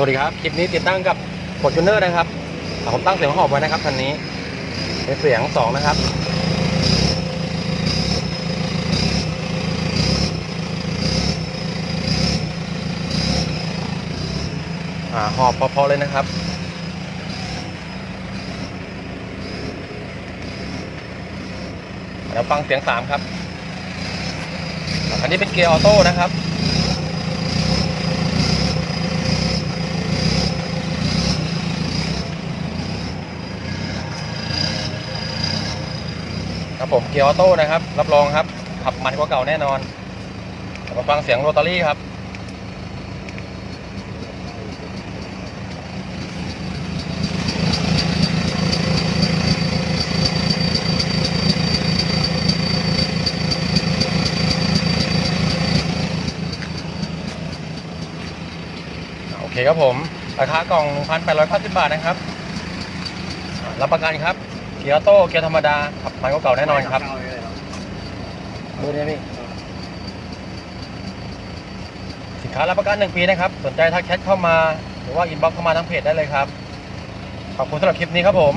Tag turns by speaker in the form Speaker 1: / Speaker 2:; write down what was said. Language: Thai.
Speaker 1: สวัสดีครับ คลิปนี้ติดตั้งกับฟอร์จูเนอร์นะครับ ผมตั้งเสียงหอบไว้นะครับคันนี้เป็นเสียงสองนะครับ อ่าหอบพอๆเลยนะครับเดี๋ยวฟังเสียงสามครับ อันนี้เป็นเกียร์ออโต้นะครับ ครับผมเกียร์ออโต้นะครับ รับรองครับ ขับมันกว่าเก่าแน่นอนมาฟังเสียงโรตารี่ครับโอเคครับผม ราคากล่อง 1,890 บาทนะครับ รับประกันครับ เกียร์ออโต้เกียร์ธรรมดาขับมันก็เก่าแน่นอนครับดูนี่พี่สินค้ารับประกัน 1 ปีนะครับ สนใจทักแชทเข้ามา หรือว่าอินบ็อกเข้ามาทางเพจได้เลยครับ ขอบคุณสำหรับคลิปนี้ครับผม